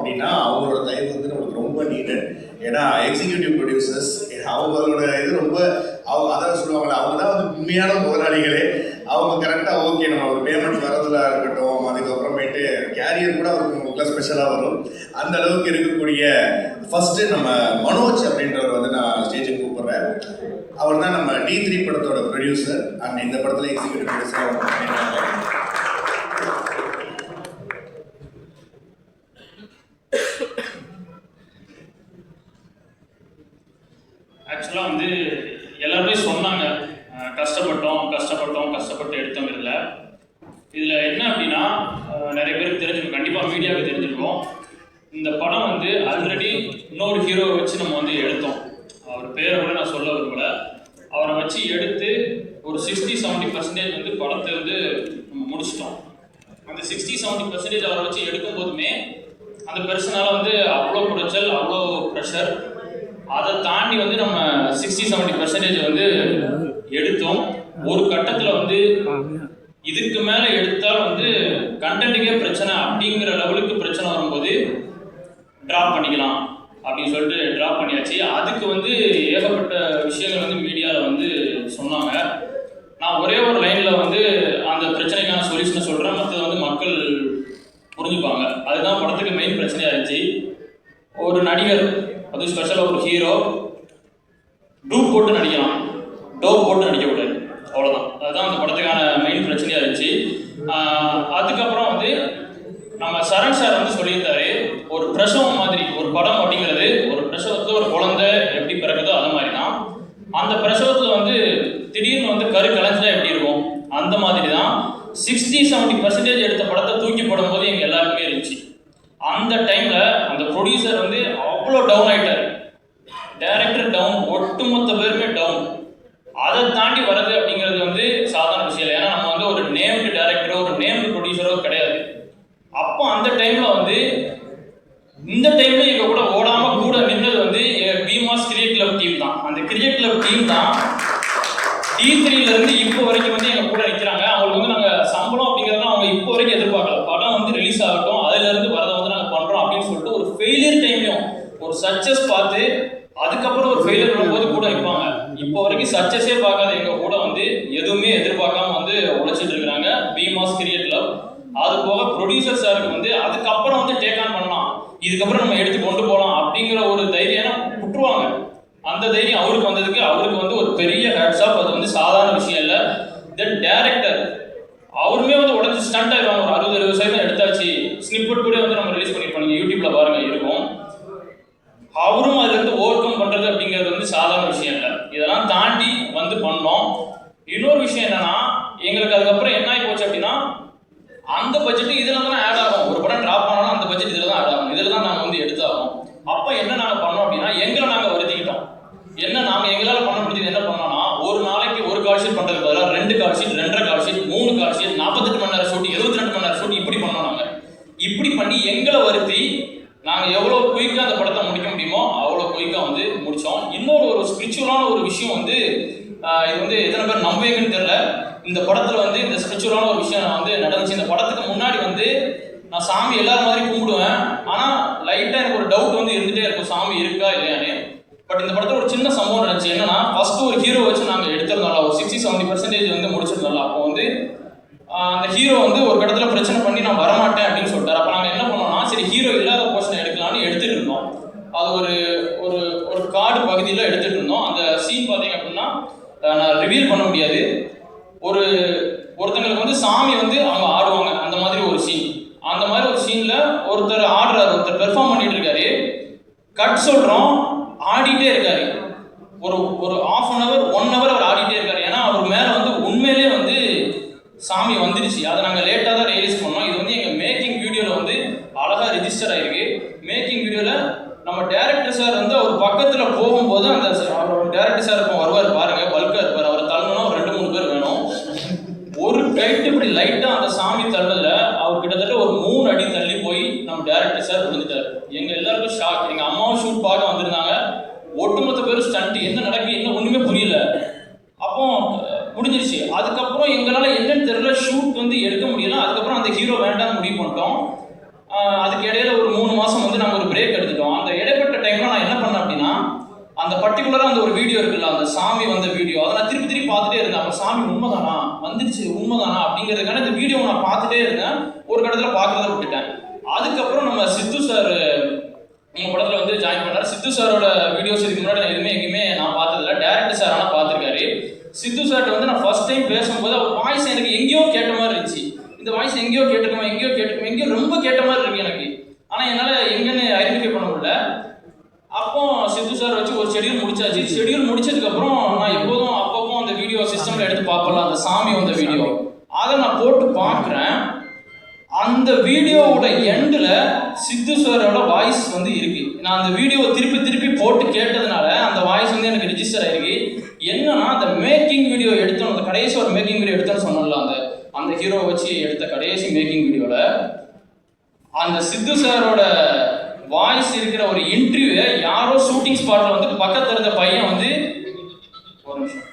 அப்படின்னா அவங்களோட தயவு வந்து நமக்கு ரொம்ப நீடு ஏன்னா எக்ஸிக்யூட்டிவ் ப்ரொடியூசர்ஸ் அவங்களோட இது ரொம்ப அவங்க அதான் சொல்லுவாங்கல்ல அவங்க தான் வந்து உண்மையான முதலாளிகளே. அவங்க கரெக்டாக ஓகே நம்ம ஒரு பேமெண்ட் வரதுல இருக்கட்டும் அதுக்கப்புறமேட்டு கேரியர் கூட அவருக்கு உங்களுக்கு ஸ்பெஷலாக வரும். அந்த அளவுக்கு இருக்கக்கூடிய ஃபர்ஸ்ட்டு நம்ம மனோஜ் அப்படின்றவர் வந்து நான் ஸ்டேஜுக்கு கூப்பிட்றேன். அவர் தான் நம்ம டி த்ரீ படத்தோட ப்ரொடியூசர் அண்ட் இந்த படத்தில் எக்ஸிக்யூட்டிவ் ப்ரொடியூசர் பண்ணியிருக்காங்க ஆக்சுவலாக வந்து எல்லாருமே சொன்னாங்க அஹ் கஷ்டப்பட்டோம் கஷ்டப்பட்டோம் கஷ்டப்பட்டு எடுத்தோங்கிறதுல இதில் என்ன அப்படின்னா அஹ் நிறைய பேருக்கு தெரிஞ்சிருக்கும் கண்டிப்பாக மீடியாவுக்கு தெரிஞ்சிருக்கோம். இந்த படம் வந்து ஆல்ரெடி இன்னொரு ஹீரோவை வச்சு நம்ம வந்து எடுத்தோம். அவர் பேரை கூட நான் சொல்ல விரும்பல. அவரை வச்சு எடுத்து ஒரு சிக்ஸ்டி செவன்ட்டி பர்சன்டேஜ் வந்து படத்தை வந்து நம்ம முடிச்சிட்டோம். அந்த சிக்ஸ்டி செவன்ட்டி பர்சன்டேஜ் அவரை வச்சு எடுக்கும் போதுமே அந்த பெர்சனால வந்து அவ்வளோ குடைச்சல் அவ்வளோ ப்ரெஷர் அதை தாண்டி வந்து நம்ம சிக்ஸ்டி செவன்ட்டி பர்சன்டேஜ் வந்து எடுத்தோம். ஒரு கட்டத்தில் வந்து இதுக்கு மேலே எடுத்தால் வந்து கண்டென்ட்டுக்கே பிரச்சனை அப்படிங்கிற லெவலுக்கு பிரச்சனை வரும்போது ட்ராப் பண்ணிக்கலாம் அப்படின்னு சொல்லிட்டு ட்ராப் பண்ணியாச்சு. அதுக்கு வந்து ஏகப்பட்ட விஷயங்கள் வந்து மீடியாவில் வந்து சொன்னாங்க. நான் ஒரே ஒரு லைனில் வந்து அந்த பிரச்சனைக்கான சொல்யூஷனை சொல்கிறேன் மற்றது வந்து மக்கள் புரிஞ்சுப்பாங்க. அதுதான் படத்துக்கு மெயின் பிரச்சனையாக இருந்துச்சு. ஒரு நடிகர் அது ஸ்பெஷலாக ஒரு ஹீரோ டூப் போட்டு நடிக்கலாம். டோப் போட்டு நடிக்கக்கூடாது. அவ்வளோதான் அதுதான் அந்த படத்துக்கான மெயின் பிரச்சனையாக இருந்துச்சு. அதுக்கப்புறம் வந்து நம்ம சரண் சார் வந்து சொல்லியிருந்தாரு ஒரு பிரசவம் மாதிரி ஒரு படம் அப்படிங்கிறது ஒரு பிரசவத்தில் ஒரு குழந்தை எப்படி பிறகுதோ அது மாதிரி தான் அந்த பிரசவத்தில் வந்து திடீர்னு வந்து கரு கலைஞ்சா எப்படி இருக்கும்? அந்த மாதிரி தான் சிக்ஸ்டி செவன்ட்டி பர்சன்டேஜ் எடுத்த படத்தை தூக்கி போடும்போது எங்கள் எல்லாருக்குமே இருந்துச்சு. அந்த டைமில் அந்த ப்ரொடியூசர் வந்து அவ்வளோ டவுன் ஆகிட்டார் டேரக்டர் டவுன் ஒட்டுமொத்த பேருமே டவுன் அதை தாண்டி வர்றது அப்படிங்கிறது வந்து சாதாரண விஷயம் இல்லை ஏன்னா நம்ம வந்து ஒரு நேம்டு டைரக்டரோ ஒரு நேம்டு ப்ரொடியூசரோ கிடையாது அப்போ அந்த டைம்ல வந்து இந்த டைம்ல எங்க கூட ஓடாம கூட நின்னது வந்து பிமாஸ் கிரிக்கெட் கிளப் டீம் தான் அந்த கிரிக்கெட் கிளப் டீம் தான் டி த்ரீல இருந்து இப்போ வரைக்கும் வந்து எங்க கூட நிக்கிறாங்க. அவங்களுக்கு வந்து நாங்க சம்பளம் அப்படிங்கறதெல்லாம் அவங்க இப்போ வரைக்கும் எதிர்பார்க்கல. படம் வந்து ரிலீஸ் ஆகட்டும் அதுல இருந்து வரதை வந்து நாங்க பண்றோம் அப்படின்னு சொல்லிட்டு ஒரு ஃபெயிலியர் டைம்லயும் ஒரு சக்சஸ் பார்த்து அதுக்கப்புறம் ஒரு ஃபெயிலியர் வரும்போது கூட நிற்பாங்க இப்போ வரைக்கும் சக்சஸே பார்க்காத எங்க கூட வந்து எதுவுமே எதிர்பார்க்காம வந்து உழைச்சிட்டு இருக்கிறாங்க. பிமாஸ் கிரியேட் லவ் அது போக ப்ரொடியூசர் சாருக்கு வந்து அதுக்கப்புறம் வந்து டேக் ஆன் பண்ணலாம். இதுக்கப்புறம் நம்ம எடுத்து கொண்டு போகலாம் அப்படிங்கிற ஒரு தைரியம் விட்டுருவாங்க அந்த தைரியம் அவருக்கு வந்ததுக்கு அவருக்கு வந்து ஒரு பெரிய ஹேட்ஸ் ஆஃப் அது வந்து சாதாரண விஷயம் இல்லை. தென் டேரக்டர் அவருமே வந்து உடஞ்சி ஸ்டண்ட் ஆயிடுவாங்க. ஒரு அறுபது எழுபது சதவீதம் எடுத்தாச்சு. ஸ்னிப்பட் கூட வந்து நம்ம ரிலீஸ் பண்ணிருப்போம் நீங்கள் யூடியூப்ல பாருங்க இருக்கும். அவரும் அதுல வந்து ஓவர் கம் பண்றது அப்படிங்கிறது வந்து சாதாரண விஷயம் இல்லை. இதெல்லாம் தாண்டி வந்து பண்ணோம். இன்னொரு விஷயம் என்னன்னா எங்களுக்கு அதுக்கப்புறம் என்ன ஆகி போச்சு அப்படின்னா அந்த பட்ஜெட்டு இதில் தான் ஆட் ஆகும் ஒரு படம் டிராப் பண்ணாலும் அந்த பட்ஜெட் இதுல தான் ஆட் ஆகும் இதுல தான் நாங்க வந்து எடுத்தாகும் அப்ப என்ன நாங்க பண்ணோம் அப்படின்னா எங்களை நாங்க வருத்திக்கிட்டோம் என்ன நாங்க எங்களால பண்ண முடிஞ்சது என்ன பண்ணோம்னா ஒரு நாளைக்கு ஒரு கால் ஷீட் பண்றதுக்கு பதிலாக ரெண்டு கால் ஷீட் ரெண்டரை கால் ஷீட் மூணு கால் ஷீட் நாற்பத்தெட்டு மணி நேரம் ஷூட் இருபத்தி ரெண்டு மணி நேரம் ஷூட் இப்படி பண்ணோம் நாங்க இப்படி பண்ணி எங்களை வருத்தி நாங்க எவ்வளவு குயிக்கா அந்த படத்தை முடிக்க முடியுமோ அவ்வளவு குயிக்கா முடித்தோம் இன்னொரு ஒரு ஸ்பிரிச்சுவலான ஒரு விஷயம் வந்து இது வந்து எத்தனை பேர் நம்புவீங்கன்னு தெரியல. இந்த படத்தில் வந்து இந்த ஸ்பிரிச்சுவலான ஒரு விஷயம் நான் வந்து நடந்துச்சு. இந்த படத்துக்கு முன்னாடி வந்து நான் சாமி எல்லாரும் மாதிரி கும்பிடுவேன். ஆனால் லைட்டாக எனக்கு ஒரு டவுட் வந்து இருந்துகிட்டே இருக்கும். சாமி இருக்கா இல்லையானே. பட் இந்த படத்தில் ஒரு சின்ன சம்பவம் நடந்துச்சு. என்னன்னா ஃபர்ஸ்ட் ஒரு ஹீரோ வச்சு நாங்கள் எடுத்திருந்தோம்ல. ஒரு சிக்ஸ்டி செவன்டி பர்சன்டேஜ் வந்து முடிச்சிருந்தோம்ல. அப்போ வந்து அந்த ஹீரோ வந்து ஒரு இடத்துல பிரச்சனை பண்ணி நான் வரமாட்டேன் அப்படின்னு சொல்லிட்டாரு அப்ப நாங்க என்ன பண்ணோம்னா சரி ஹீரோ இல்லாத போர்ஷன் எடுக்கலாம்னு எடுத்துட்டு இருந்தோம் அது ஒரு ஒரு ஒரு காடு பகுதியில் எடுத்துட்டு இருந்தோம் அந்த சீன் பார்த்தீங்க அப்படின்னா அஹ் நான் ரிவீல் பண்ண முடியாது ஒரு ஒருத்தங்களுக்கு வந்து சாமி வந்து அவங்க ஆடுவாங்க அந்த மாதிரி ஒரு சீன் அந்த மாதிரி ஒரு சீன்ல ஒருத்தர் ஆடுறாரு ஒருத்தர் பெர்ஃபார்ம் பண்ணிட்டு இருக்காரு கட் சொல்றோம் ஆடிட்டே இருக்காரு ஒரு ஒரு half an hour one hour அவர் ஆடிட்டே இருக்காரு. ஏன்னா அவர் மேலே வந்து உண்மையிலேயே வந்து சாமி வந்துருச்சு. அதை நாங்கள் லேட்டாக தான் ரியலைஸ் பண்ணோம். இது வந்து எங்கள் மேக்கிங் வீடியோவில் வந்து அழகாக ரிஜிஸ்டர் ஆகிருக்கு மேக்கிங் வீடியோவில் நம்ம டேரக்டர் சார் வந்து அவர் பக்கத்தில் போகும்போது அந்த அவரோட டேரக்டர் சார் இப்போ வருவார் பாருங்க. பல்காக இருப்பார். அவர் தள்ளணும்னா ஒரு ரெண்டு மூணு பேர் வேணும். ஒரு டைட் இப்படி லைட்டாக அந்த சாமி தள்ளல. அவர் கிட்டத்தட்ட ஒரு மூணு அடி தள்ளி போய் நம்ம டேரக்டர் சார் விழுந்துட்டார் எங்கள் எல்லாருக்கும் ஷாக் எங்கள் அம்மாவும் ஷூட் பார்க்க வந்திருந்தாங்க. ஒட்டுமொத்த பேரும் ஸ்டண்ட் என்ன நடக்கு என்ன ஒன்றுமே புரியல. அப்போ முடிஞ்சிருச்சு. அதுக்கப்புறம் எங்களால் என்னன்னு தெரியல ஷூட் வந்து எடுக்க முடியல. அதுக்கப்புறம் அந்த ஹீரோ வேண்டாம்னு முடிவு பண்ணிட்டோம். அதுக்கு இடையில ஒரு மூணு மாதம் வந்து நாங்கள் ஒரு பிரேக் எடுத்துட்டோம். அந்த இடைப்பட்ட டைமில் நான் என்ன பண்ணேன் அப்படின்னா அந்த பர்டிகுலராக அந்த ஒரு வீடியோ இருக்குல்ல அந்த சாமி வந்த வீடியோ அதை நான் திருப்பி திருப்பி பார்த்துட்டே இருந்தேன். அப்போ சாமி உண்மைதானா? வந்துருச்சு உண்மைதானா? அப்படிங்கிறதுக்கான இந்த வீடியோ நான் பார்த்துட்டே இருந்தேன். ஒரு கட்டத்துல பார்க்கறத விட்டுட்டேன். அதுக்கப்புறம் நம்ம சித்து சார் உங்க படத்துல வந்து ஜாயின் பண்ணாரு சித்து சாரோட வீடியோஸ் இதுக்கு முன்னாடி நான் எதுவுமே எங்கேயுமே நான் பார்த்ததில்ல. டேரக்டர் சார் ஆனால் பார்த்துருக்காரு. சித்து சார்ட்ட வந்து நான் ஃபர்ஸ்ட் டைம் பேசும்போது அவர் வாய்ஸ் எனக்கு எங்கேயோ கேட்ட மாதிரி இருந்துச்சு. இந்த வாய்ஸ் எங்கேயோ கேட்டிருக்கோம் எங்கேயோ கேட்டிருக்கோம் எங்கேயோ ரொம்ப கேட்ட மாதிரி இருக்கு எனக்கு. ஆனா என்னால எங்கன்னு ஐடென்டிஃபை பண்ண முடியல. அப்போ சித்து சார் வச்சு ஒரு ஷெடியூல் முடிச்சாச்சு. ஷெடியூல் முடிச்சதுக்கு அப்புறம் நான் எப்போதும் அப்பப்போ அந்த வீடியோ சிஸ்டம்ல எடுத்து பார்ப்பல அந்த சாமி வந்த வீடியோ அதை நான் போட்டு பார்க்குறேன். அந்த வீடியோவோட எண்டில் சித்து சாரோட வாய்ஸ் வந்து இருக்கு. நான் அந்த வீடியோவை திருப்பி திருப்பி போட்டு கேட்டதுனால அந்த வாய்ஸ் வந்து எனக்கு ரிஜிஸ்டர் ஆயிருக்கு. என்னன்னா அந்த மேக்கிங் வீடியோ எடுத்தோம். அந்த கடைசி ஒரு மேக்கிங் வீடியோ எடுத்தோம்னு சொன்னோம்ல அந்த அந்த ஹீரோவை வச்சு எடுத்த கடைசி மேக்கிங் வீடியோவில் அந்த சித்து சாரோட வாய்ஸ் இருக்கிற ஒரு இன்டர்வியூவை யாரோ ஷூட்டிங் ஸ்பாட்டில் வந்து பக்கத்தில் இருந்த பையன் வந்து ஒரு நிமிஷம்.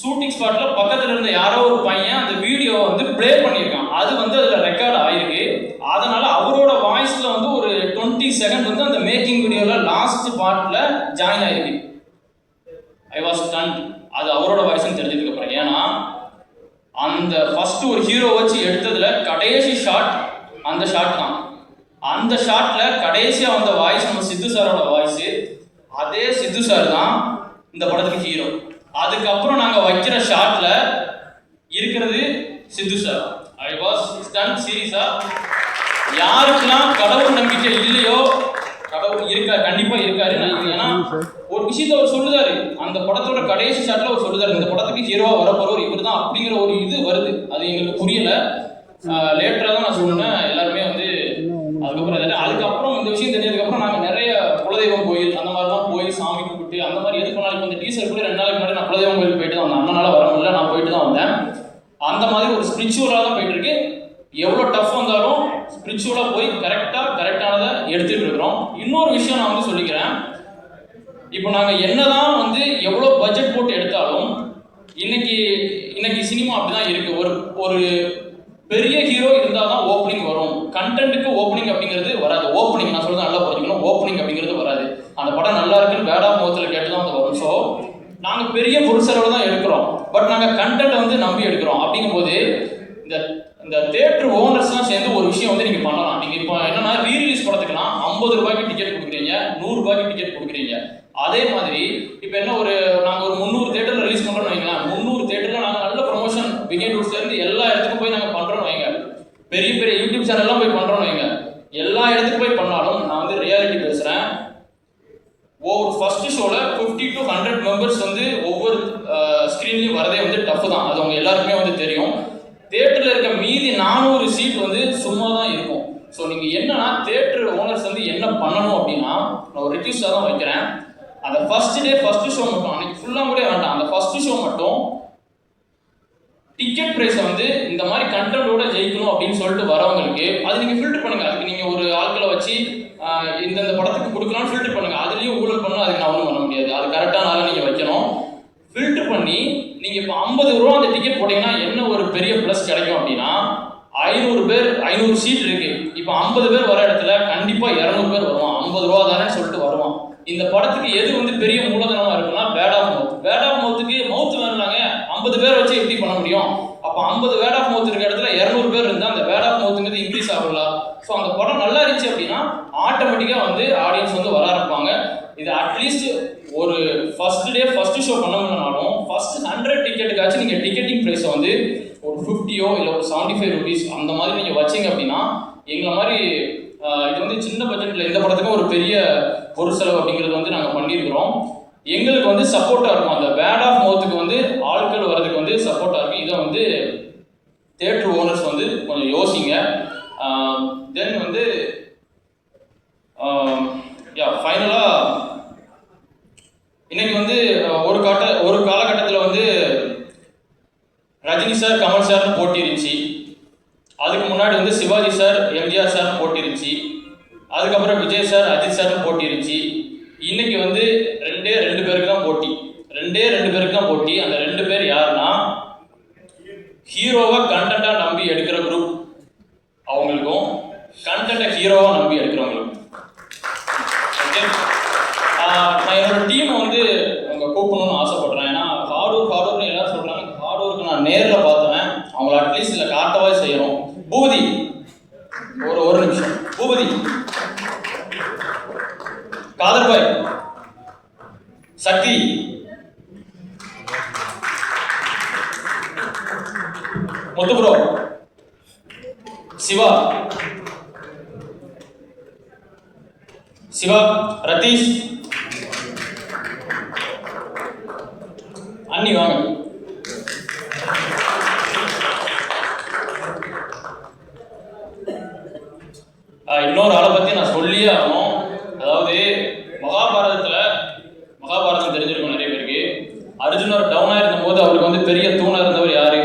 ஷூட்டிங் ஸ்பாட்ல பக்கத்துல இருந்த யாரோ ஒரு பையன் அந்த வீடியோ வந்து ப்ளே பண்ணியிருக்கான். அது வந்து அதுல ரெக்கார்ட் ஆயிருக்கு. அதனால அவரோட வாய்ஸ்ல வந்து ஒரு டுவெண்ட்டி செகண்ட் வந்து அந்த மேக்கிங் வீடியோல லாஸ்ட் பார்ட்ல ஜாயின் ஆயிருக்கு. ஐ வாஸ் டன் அது அவரோட வாய்ஸ்னு தெரிஞ்சதுக்கு அப்புறம். ஏன்னா அந்த ஃபர்ஸ்ட் ஒரு ஹீரோ வச்சு எடுத்ததுல கடைசி ஷாட் அந்த ஷாட் தான். அந்த ஷாட்ல கடைசியா வந்த வாய்ஸ் நம்ம சித்து சாரோட வாய்ஸ் அதே சித்து சார் தான் இந்த படத்துக்கு ஹீரோ அதுக்கப்புறம் நாங்கள் வைக்கிற ஷாட்ல இருக்கிறது Sidhu sir I was done சீரியஸா யாருக்கெல்லாம் கடவுள் நம்பிக்கை இல்லையோ கடவுள் இருக்கா கண்டிப்பா இருக்காரு. ஏன்னா ஒரு விஷயத்த அவர் சொல்லுதாரு. அந்த படத்தோட கடைசி ஷாட்ல அவர் சொல்லுதாரு. இந்த படத்துக்கு ஹீரோவா வரப்போறவர் இவர் தான் அப்படிங்கிற ஒரு இது வருது. அது எங்களுக்கு புரியல. லேட்டரா தான் நான் சொன்னேன். எல்லாருமே வந்து அதுக்கப்புறம் இதாட்டு- அதுக்கப்புறம் இந்த விஷயம் தெரிஞ்சதுக்கப்புறம் நாங்கள் நிறைய குலதெய்வம் கோயில் அந்த மாதிரிலாம் போய் சாமி கும்பிட்டு அந்த மாதிரி எதுக்கு நாளைக்கு இப்போ இந்த டீசர் கூட ரெண்டு நாளைக்கு குலதெய்வம் கோயில் போயிட்டு தான் வந்தேன். அண்ணனால வர முடியல நான் போயிட்டு தான் வந்தேன். அந்த மாதிரி ஒரு ஸ்பிரிச்சுவலாக தான் போயிட்டு இருக்கு. எவ்வளோ டஃப் வந்தாலும் ஸ்பிரிச்சுவலாக போய் கரெக்டாக கரெக்டானதை எடுத்துட்டு இருக்கிறோம். இன்னொரு விஷயம் நான் வந்து சொல்லிக்கிறேன். இப்போ நாங்கள் என்னதான் வந்து எவ்வளோ பட்ஜெட் போட்டு எடுத்தாலும் இன்னைக்கு இன்னைக்கு சினிமா அப்படிதான் இருக்கு. ஒரு ஒரு பெரிய ஹீரோ இருந்தால் தான் ஓப்பனிங் வரும் கண்டென்ட்டுக்கு ஓப்பனிங் அப்படிங்கிறது வராது ஓப்பனிங் நான் சொல்றது நல்லா புரிஞ்சுக்கணும் ஓப்பனிங் அப்படிங்கிறது வராது அந்த படம் நல்லா இருக்குன்னு பேடா முகத்தில் கேட்டு தான் வந்து வரும் ஸோ நாங்கள் பெரிய பொருட்செலவு தான் எடுக்கிறோம் கண்டென்ட்டை வந்து நம்பி எடுக்கிறோம். அப்படிங்கும்போது இந்த இந்த தேட்டர் ஓனர்ஸ்லாம் சேர்ந்து ஒரு விஷயம் வந்து நீங்கள் பண்ணலாம். நீங்கள் இப்போ என்னன்னா ரீரிலீஸ் படத்துக்குலாம் ஐம்பது ரூபாய்க்கு டிக்கெட் கொடுக்குறீங்க நூறுரூபாய்க்கு டிக்கெட் கொடுக்குறீங்க. அதே மாதிரி இப்போ என்ன ஒரு நாங்கள் ஒரு முந்நூறு தேட்டரில் ரிலீஸ் பண்ணுறோம்னு வைங்களேன் முந்நூறு தேட்டரில் நாங்கள் நல்ல ப்ரொமோஷன் பிகேட் இருந்து எல்லா இடத்துக்கும் போய் நாங்கள் பண்ணுறோம்னு வைங்க. பெரிய பெரிய யூடியூப் சேனல்லாம் போய் பண்ணுறோம்னு வைங்க எல்லா இடத்துக்கும் போய் பண்ணாலும் நான் வந்து ரியாலிட்டி பேசுகிறேன் ஒவ்வொரு ஃபர்ஸ்ட் ஷோல 50 டு ஹண்ட்ரட் மெம்பர்ஸ் வந்து ஒவ்வொரு ஸ்க்ரீன்லையும் வரதே வந்து டஃப் தான் அது அவங்க எல்லாருக்குமே வந்து தெரியும் தேட்டரில் இருக்க மீதி நானூறு சீட் வந்து சும்மா தான் இருக்கும் ஸோ நீங்கள் என்னன்னா தேட்டர் ஓனர்ஸ் வந்து என்ன பண்ணணும் அப்படின்னா நான் ஒரு ரிக்வஸ்டாக தான் வைக்கிறேன். அந்த ஃபர்ஸ்ட் டே ஃபர்ஸ்ட் ஷோ மட்டும் அன்னைக்கு ஃபுல்லாக கூட வேண்டாம். அந்த ஃபர்ஸ்ட் ஷோ மட்டும் டிக்கெட் ப்ரைஸை வந்து இந்த மாதிரி கண்டென்ட்டோட ஜெயிக்கணும் அப்படின்னு சொல்லிட்டு வரவங்களுக்கு அது நீங்கள் ஃபில்டர் பண்ணுங்க. அதுக்கு நீங்கள் ஒரு ஆட்களை வச்சு இந்தந்த படத்துக்கு கொடுக்கலாம்னு ஃபில்டர் பண்ணுங்க. அதுலேயும் ஊழல் பண்ணணும் அதுக்கு நான் ஒன்றும் பண்ண முடியாது. அது கரெக்டான ஆளை நீங்கள் வைக்கணும். ஃபில்டர் பண்ணி நீங்கள் இப்போ ஐம்பது ரூபா அந்த டிக்கெட் போட்டிங்கன்னா என்ன ஒரு பெரிய ப்ளஸ் கிடைக்கும் அப்படின்னா ஐநூறு பேர் ஐநூறு சீட் இருக்கு. இப்போ ஐம்பது பேர் வர இடத்துல கண்டிப்பாக இரநூறு பேர் வருவான் ஐம்பது ரூபா தான் இந்த படத்துக்கு எது வந்து பெரிய மூலதனமா இருக்குன்னா bad of mouth bad of மவுத்துக்கு mouth வேணும்னாங்க ஐம்பது பேர் வச்சு எப்படி பண்ண முடியும்? அப்போ ஐம்பது வேர்ட் ஆஃப் மவுத் இருக்க இடத்துல இரநூறு பேர் இருந்தால் அந்த வேர்ட் ஆஃப் மவுத்துங்கிறது இன்க்ரீஸ் ஆகல ஸோ அந்த படம் நல்லா இருந்துச்சு அப்படின்னா ஆட்டோமேட்டிக்காக வந்து ஆடியன்ஸ் வந்து வர ஆரம்பிப்பாங்க. இது அட்லீஸ்ட் ஒரு ஃபர்ஸ்ட் டே ஃபர்ஸ்ட் ஷோ பண்ண முடியலனாலும் ஃபர்ஸ்ட் ஹண்ட்ரட் டிக்கெட்டுக்காச்சும் நீங்கள் டிக்கெட்டிங் ப்ரைஸை வந்து ஒரு ஃபிஃப்டியோ இல்லை ஒரு செவன்ட்டி ஃபைவ் ருபீஸ் அந்த மாதிரி நீங்கள் வச்சீங்க அப்படின்னா எங்களை மாதிரி இது வந்து சின்ன பட்ஜெட்டில் எந்த படத்துக்கும் ஒரு பெரிய பொருள் செலவு அப்படிங்கிறது வந்து நாங்கள் பண்ணியிருக்கிறோம் எங்களுக்கு வந்து சப்போர்ட்டாக இருக்கும். அந்த வேர்ட் ஆஃப் மவுத்துக்கு வந்து ஆட்கள் வர்றதுக்கு வந்து சப்போர்ட்டாக இருக்கும். இதை வந்து தேட்டர் ஓனர்ஸ் வந்து கொஞ்சம் யோசிங்க. தென் வந்து யா ஃபைனலாக இன்னைக்கு வந்து ஒரு காட்ட ஒரு காலகட்டத்தில் வந்து ரஜினி சார் கமல் சார்னு போட்டி இருந்துச்சு அதுக்கு முன்னாடி வந்து சிவாஜி சார் எம்ஜிஆர் சார் போட்டி அதுக்கப்புறம் விஜய் சார் அஜித் சார் போட்டி இருந்துச்சு. இன்னைக்கு வந்து ரெண்டே ரெண்டு பேருக்கு தான் போட்டி. ரெண்டே ரெண்டு பேருக்கு தான் போட்டி. அந்த ரெண்டு பேர் யாருன்னா ஹீரோவை கண்டென்ட்டாக நம்பி எடுக்கிற குரூப் அவங்களுக்கும் கண்டென்ட்டை ஹீரோவாக நம்பி எடுக்கிறவங்களுக்கு ஓகே நான் என்னோட டீமை வந்து உங்க கூப்பிடணும்னு ஆசைப்படுறேன் ஏன்னா ஹார்ட் ஒர்க் ஹார்ட் ஒர்க்னு எல்லாரும் சொல்றாங்க ஹார்ட் ஒர்க் நான் நேரில் பார்த்தேன் அவங்கள அட்லீஸ்ட் இதில் காட்டவே செய்யணும் பூபதி ஒரு ஒரு நிமிஷம் பூபதி காதர்பாய் சக்தி முத்துப்ரோ சிவா சிவா ரதீஷ் அன்னி வாங்க ஆஹ் இன்னொரு ஆளை பத்தி நான் சொல்லியே ஆகணும் அதாவது மகாபாரதத்துல மகாபாரதம் தெரிஞ்சிருக்கும் நிறைய பேருக்கு அர்ஜுனர் டவுனா இருந்தபோது அவருக்கு வந்து பெரிய தூணா இருந்தவர் யாரு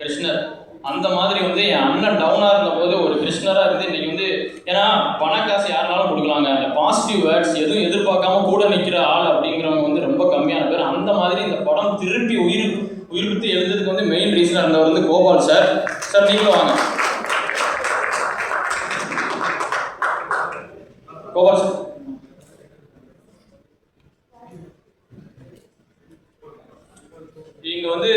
கிருஷ்ணர் அந்த மாதிரி வந்து என் அண்ணன் டவுனா இருந்தபோது ஒரு கிருஷ்ணரா இருந்து இன்னைக்கு வந்து ஏன்னா பண காசு யாருனாலும் கொடுக்கலாங்க அந்த பாசிட்டிவ் வேர்ட்ஸ் எதுவும் எதிர்பார்க்காம ஆள் அப்படிங்கிறவங்க வந்து ரொம்ப கம்மியான பேர். அந்த மாதிரி இந்த படம் திருப்பி உயிர் உயிர்ப்பித்து எழுதுறதுக்கு வந்து மெயின் ரீசனாக இருந்தவர் வந்து கோபால் சார். சார் நீங்களும் வாங்க. கோபால் சார். நீங்கள் வந்து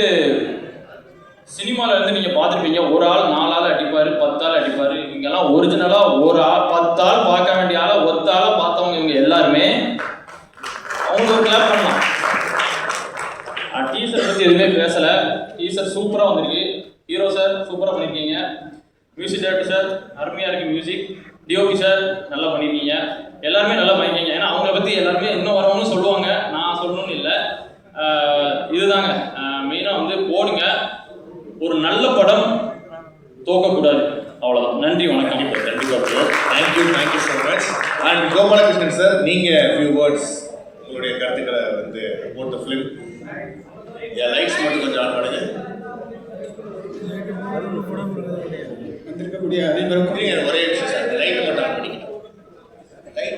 சினிமாவில் இருந்து நீங்கள் பார்த்துருப்பீங்க. ஒரு ஆள் நாலு ஆள் அடிப்பார் பத்து ஆள் அடிப்பார். இங்கெல்லாம் ஒரிஜினலாக ஒரு ஆள் பத்து ஆள் பார்க்க வேண்டிய ஆளை ஒத்த ஆளாக பார்த்தவங்க இவங்க எல்லாருமே அவங்க ஒரு கிளாப் பண்ணலாம் டீசர் பத்தி எதுவுமே பேசல. ஈஸர் சூப்பரா வந்திருக்கு. ஹீரோ சார் சூப்பரா பண்ணிருக்கீங்க. மியூசிக் டேரக்டர் சார் அருமையா இருக்கு மியூசிக் டிஓபி சார் நல்லா பண்ணிருக்கீங்க. எல்லாருமே நல்லா பண்ணிருக்கீங்க. ஏன்னா அவங்கள பத்தி எல்லாருமே இன்னும் வரவங்களும் சொல்லுவாங்க. நான் சொல்லணும்னு இல்லை. இதுதாங்க. மெயினாக வந்து போடுங்க. ஒரு நல்ல படம் தோக்கக்கூடாது. அவ்வளோதான் நன்றி வணக்கம். கண்டிப்பாக thank you thank you so much and Gopalakrishnan sir நீங்கள் ஃபியூ வேர்ட்ஸ் உங்களுடைய கருத்துக்களை வந்து போட்ட ஃபிலிம் லைட்ஸ் மட்டும் வந்திருக்கக்கூடிய அனைவருக்கும் ஒரே விஷயம் சார் லைட்டை மட்டும் ஆன் பண்ணிக்கணும். லைட்